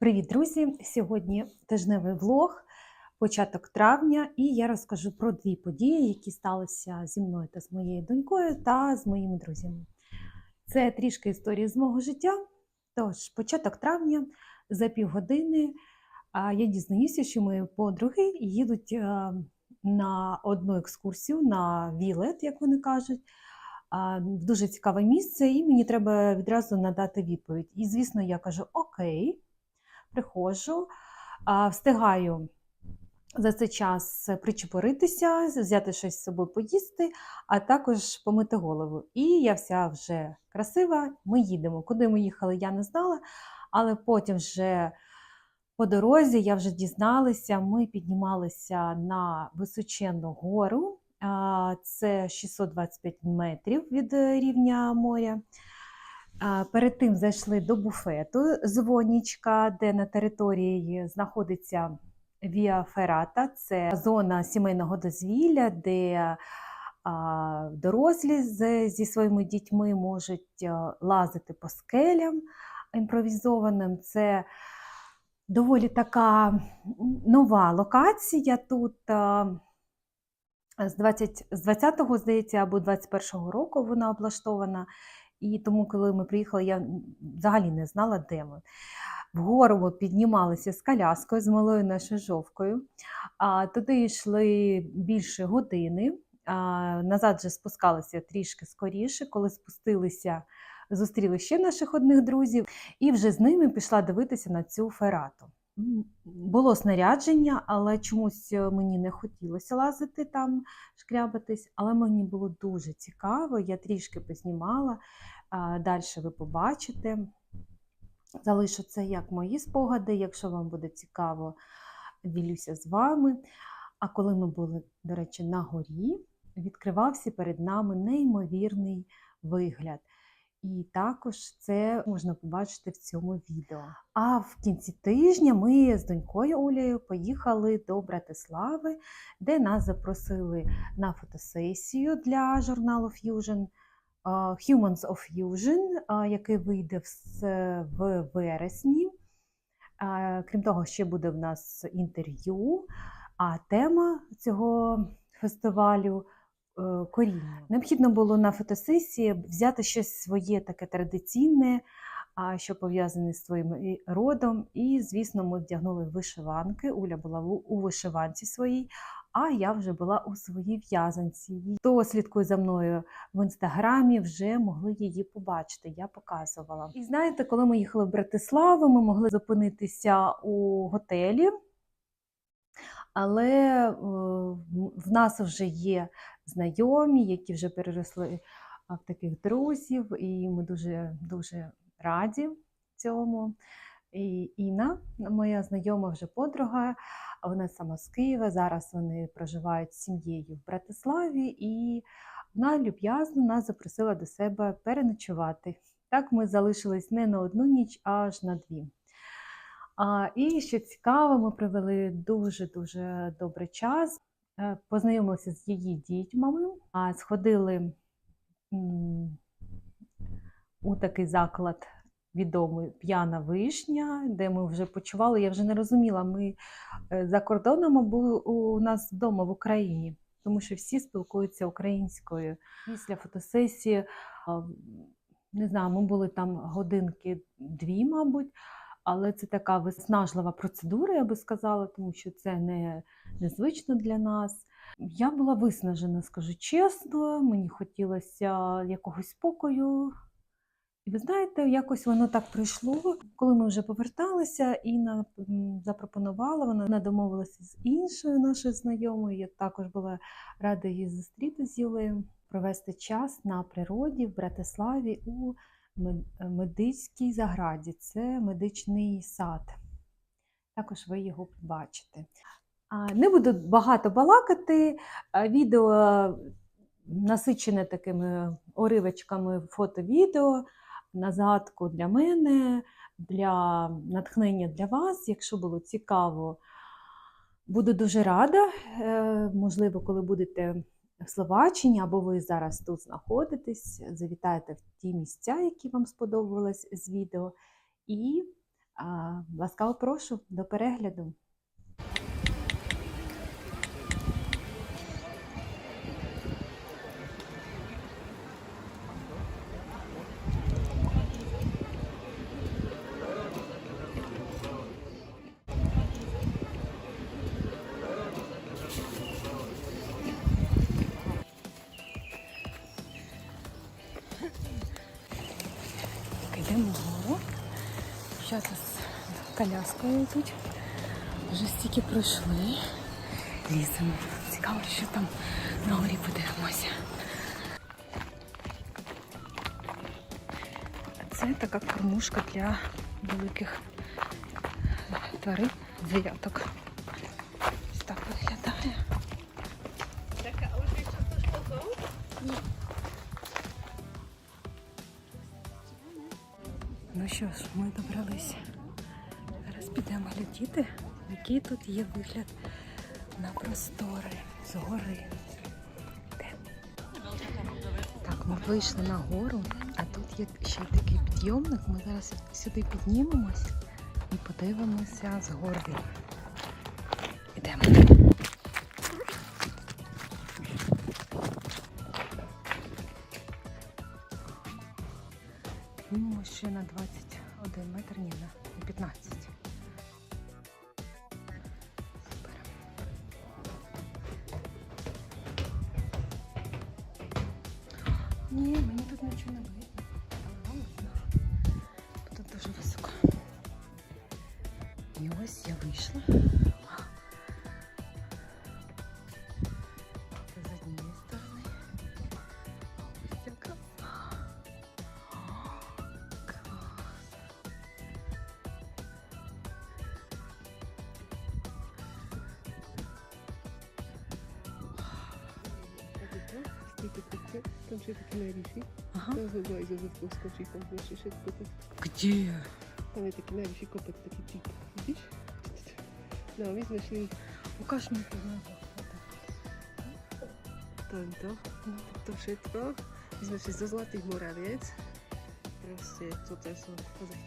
Привіт, друзі! Сьогодні тижневий влог, початок травня, і я розкажу про дві події, які сталися зі мною та з моєю донькою та з моїми друзями. Це трішки історії з мого життя. Тож, початок травня за півгодини я дізнаюся, що мої подруги їдуть на одну екскурсію на Вілет, як вони кажуть. В дуже цікаве місце, і мені треба відразу надати відповідь. І, звісно, я кажу: Окей приходжу, встигаю за цей час причепуритися, взяти щось з собою поїсти, а також помити голову. І я вся вже красива, ми їдемо. Куди ми їхали, я не знала, але потім вже. По дорозі я вже дізналася, ми піднімалися на височенну гору, це 625 метрів від е, рівня моря. Перед тим зайшли до буфету з Вонічка, де на території знаходиться Віа Ферата. Це зона сімейного дозвілля, де дорослі зі своїми дітьми можуть лазити по скелям імпровізованим. Це доволі така нова локація тут. З 20, з 20-го, здається, або 21-го року вона облаштована. І тому, коли ми приїхали, я взагалі не знала, де ми. Вгору піднімалися з коляскою, з малою нашою жовкою. А туди йшли більше години. А, назад вже спускалися трішки скоріше, коли спустилися, зустріли ще наших одних друзів, і вже з ними пішла дивитися на цю ферату. Було снарядження, але чомусь е, мені не хотілося лазити там, шкрябатись, але мені було дуже цікаво. Я трішки познімала. Далі ви побачите. Залишу це як мої спогади. Якщо вам буде цікаво, ділюся з вами. А коли ми були, до речі, на горі, відкривався перед нами неймовірний вигляд. І також це можна побачити в цьому відео. А в кінці тижня ми з донькою Олею поїхали до Братислави, де нас запросили на фотосесію для журналу Fusion. Humans of Fusion, який вийде в, вересні. Крім того, ще буде в нас інтерв'ю. А тема цього фестивалю коріння. Необхідно було на фотосесії взяти щось своє таке традиційне, що пов'язане з своїм родом. І, звісно, ми вдягнули вишиванки. Уля була у вишиванці своїй, а я вже була у своїй в'язанці. Хто слідкує за мною в інстаграмі, вже могли її побачити. Я показувала. І знаєте, коли ми їхали в Братиславу, ми могли зупинитися у готелі. Але е, в нас вже є знайомі, які вже переросли в таких друзів, і ми дуже дуже раді цьому. І Інна, моя знайома вже подруга, вона сама з Києва. Зараз вони проживають з сім'єю в Братиславі, і вона люб'язно нас запросила до себе переночувати. Так ми залишились не на одну ніч, аж на дві. А, і що цікаво, ми провели дуже-дуже добрий час. Е, Познайомилися з її дітьми, а, сходили у такий заклад відомий П'яна вишня, де ми вже почували. Я вже не розуміла, ми е, за кордоном або у нас вдома в Україні, тому що всі спілкуються українською. Після фотосесії, не знаю, ми були там годинки дві, мабуть. Але це така виснажлива процедура, я би сказала, тому що це не незвично для нас. Я була виснажена, скажу чесно, мені хотілося якогось спокою. І ви знаєте, якось воно так прийшло. Коли ми вже поверталися, Інна м, запропонувала, вона домовилася з іншою нашою знайомою. Я також була рада її зустріти з Юлею, провести час на природі в Братиславі у медицькій заграді. Це медичний сад. Також ви його побачите. Не буду багато балакати. Відео насичене такими уривочками фото-відео на згадку для мене, для натхнення для вас. Якщо було цікаво, буду дуже рада. Е, Можливо, коли будете в Словаччині, або ви зараз тут знаходитесь, завітайте в ті місця, які вам сподобались з відео, і А, Ласкаво прошу до перегляду. Коляскою йдуть. Вже стільки пройшли. Ліземо. Цікаво, що там на горі подивимося. Це така кормушка для великих тварин, звіряток. Ось так виглядає. Ну що ж, ми добралися. Глядіти, який тут є вигляд на простори з гори. Так, ми вийшли на гору, а тут є ще такий підйомник. Ми зараз сюди піднімемось і подивимося з гори. Ідемо. Піднімемо ще на 21 метр, ні, на 15. Там ще такі найбільші. Ага. Там зубай за скочить, там ще ще копить. Где? Там є такі найбільші копить, такі тіп. Видиш? No, my sme šli Покаж мені познаку. tamto, to všetko. My sme šli zo Zlatých Moraviec. Proste, toto sú, pozri.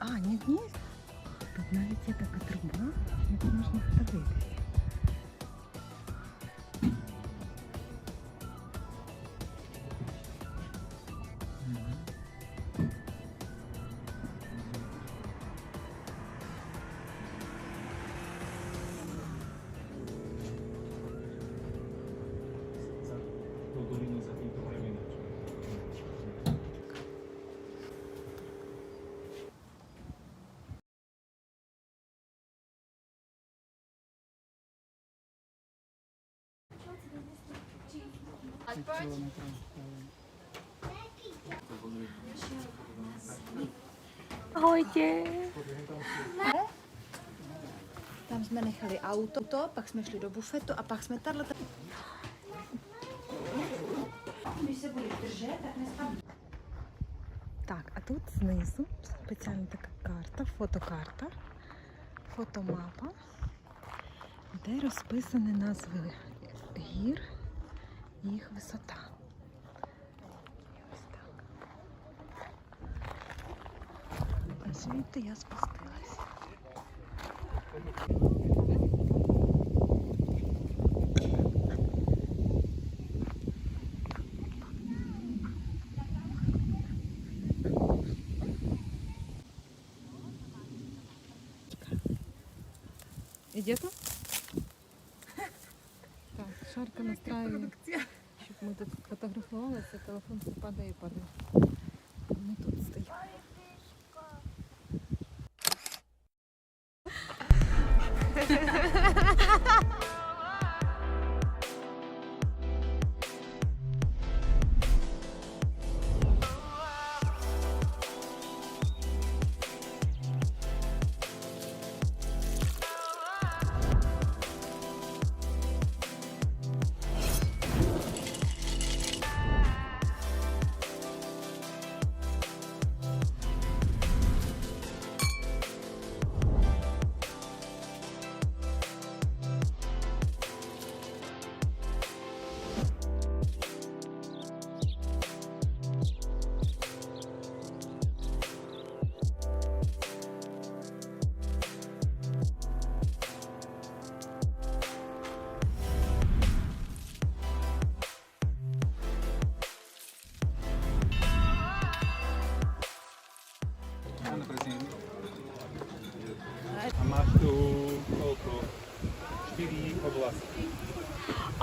А, ні, ні. Тут навіть є така труба, як можна подивитися. Dolina Ahojte. Tam jsme nechali auto, to, pak jsme šli do bufetu a pak jsme tady. Když se budeš držet, tak nespadne. Так, а тут знизу спеціальна така карта, фотокарта, фотомапа, де розписані назви гір і їх висота. Ось так. А звідти я спустилась. Ми тут фотографувалися, телефон все падає і падає. Ми тут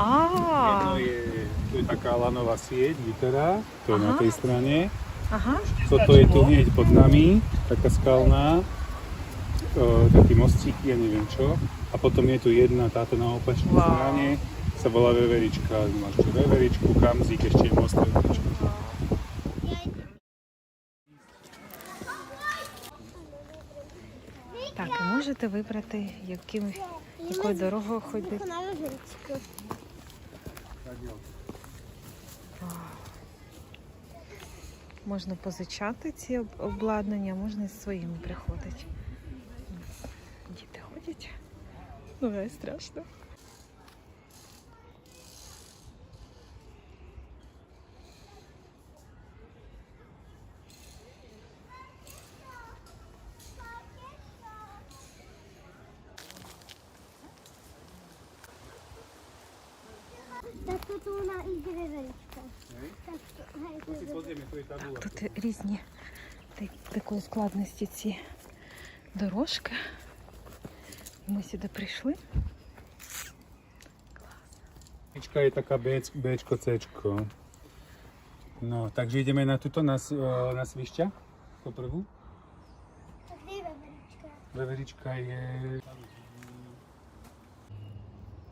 Jedno je, tu je taká lanová sieť, vyterá, to je na Aha. tej strane. Ага. Toto je tu hneď pod nami, taká skalná, o, taký mostík, ja neviem čo. A potom je tu jedna, táto na opačnej Wow. strane, sa volá Veverička. Máš tu Veveričku, Kamzik, ešte je most Veverička. Так, і можете вибрати, яким, якою дорогою ходити. Можна позичати ці обладнання, можна з своїми приходити. Діти ходять. Ну, не страшно. Вона і деревичка. Так. Тут різні такої складності ці дорожки. Ми сюди прийшли. Je taká B, Bčko, Cčko. No, takže ideme na tuto, na, na svišťa, po prvú. Veverička je...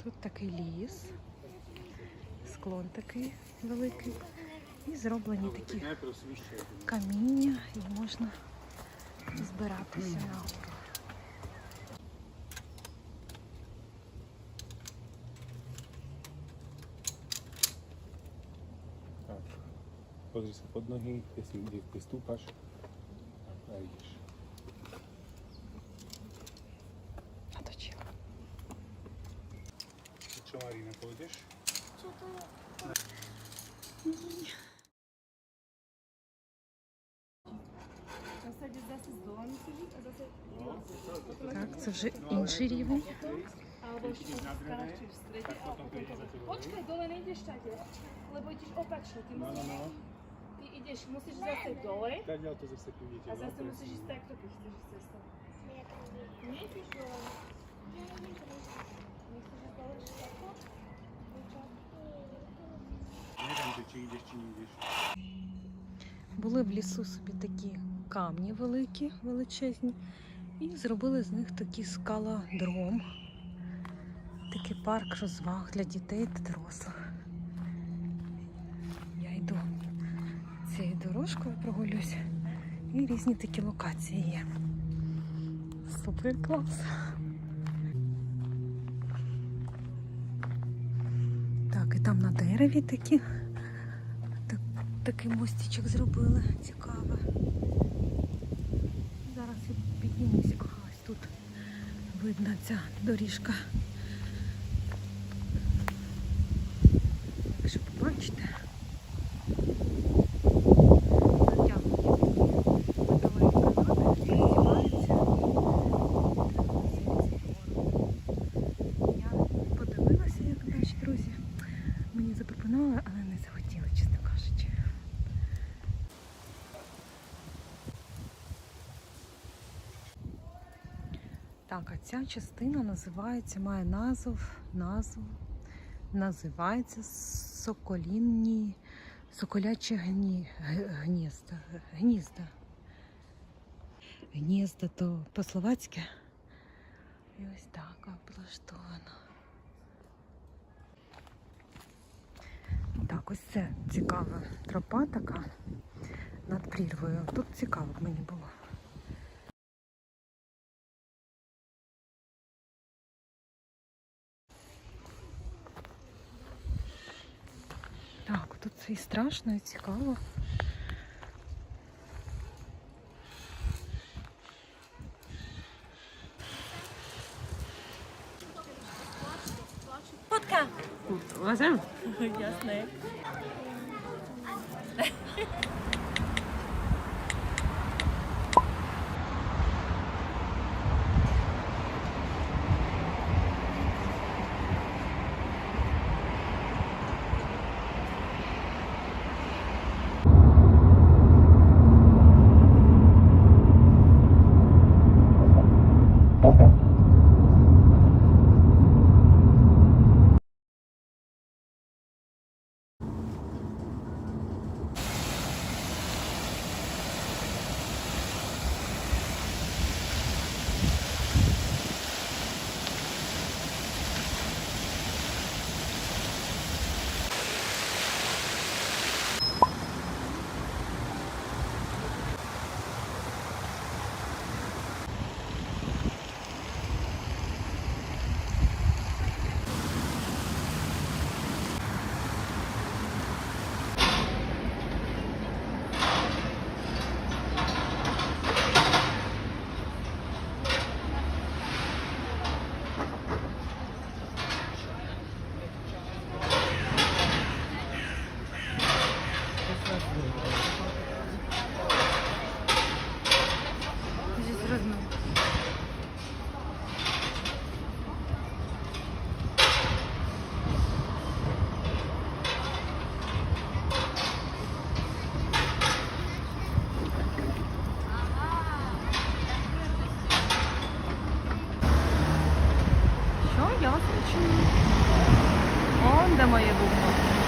Тут такий ліс, склон такий великий. І зроблені такі каміння, і можна збиратися на гору. Tak. Pozri sa pod nohy, kde, si, kde, kde stúpaš. A ideš. Наточила. Čo, Marina, pôjdeš? Що то є? Так, це вже рівень. Počkaj, dole nejdeš tade, lebo ideš opačne. Ty, No, no, musíš, no. ty ideš, musíš zase dole Kadiaľ to zase prídete. a zase musíš ísť takto, keď chceš ísť cestou. Nejdeš dole. Nechceš ísť dole, či takto? Neviem, že či ideš, nejdeš. Були в лісу собі такі камні великі, величезні, і зробили з них такі скалодром. Такий парк розваг для дітей та дорослих. Я йду цією дорожкою прогулюсь, і різні такі локації є. Супер клас. Так, і там на дереві такі такий мостичок зробили. Цікаве. Піднімуся. Ось тут видно ця доріжка. Якщо побачите. Натягнуті такі металеві канати, роздіваються. Я подивилася, як наші друзі мені запропонували, але не захотіли, чесно кажучи. Так, а ця частина називається, має назву, назву, називається Соколінні, Соколячі гні, гнізда. Гнізда. Гнізда то по-словацьки. І ось так облаштовано. Так, ось це цікава тропа така над прірвою. Тут цікаво мені було. Так, тут це і страшно, і цікаво. Razem? Що? Я вас не чую. Он де моє бубно.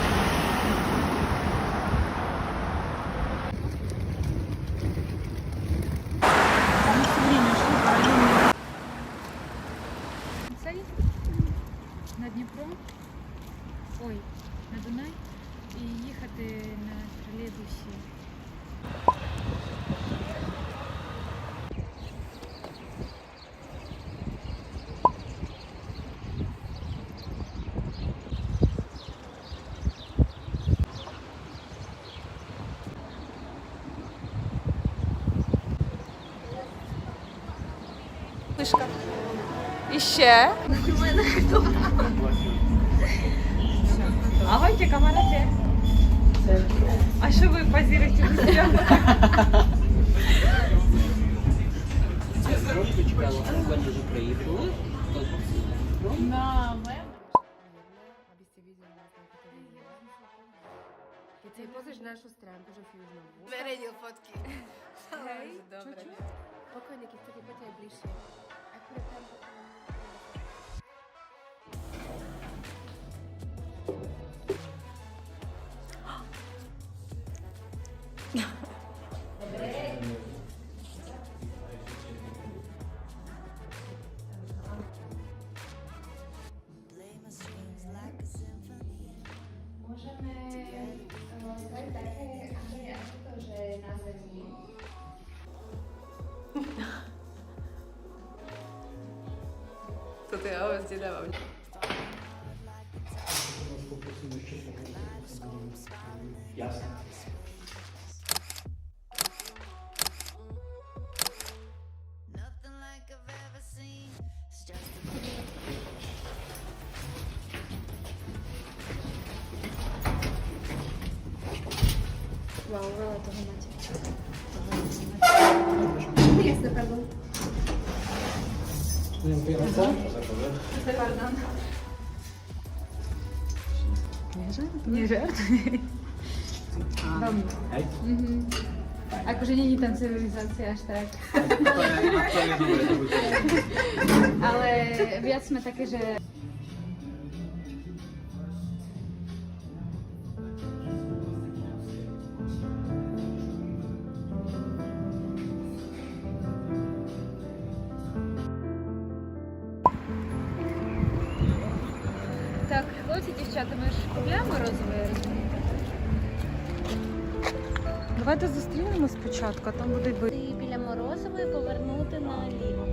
Цей на Дніпро, ой, на Дунай і їхати на тролейбусі. Мишка. І ще. Агоньте, камараде. А що ви позируєте? І цей позиш нашу стрімку вже фюжну. Переділ фотки. Hej, dobre. Pokojne, keď chcete, poďte aj bližšie. Akurát tam potom... Toto bilemem. Yaz. Nie žart. Mhm. Akože není tam civilizácia až tak. Ale viac sme také, že зустрінемо а там будуть біля Морозової повернути наліво,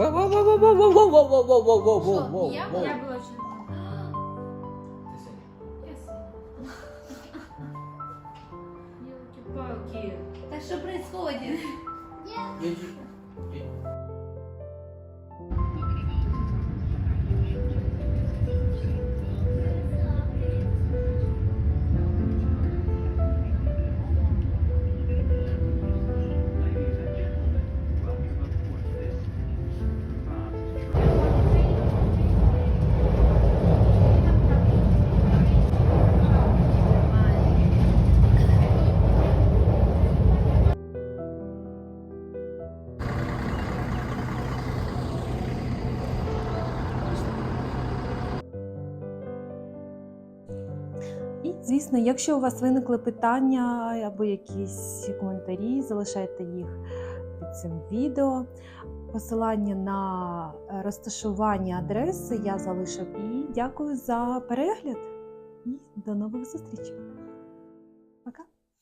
Я звісно, якщо у вас виникли питання або якісь коментарі, залишайте їх під цим відео. Посилання на розташування адреси я залишив. І дякую за перегляд. І до нових зустрічей!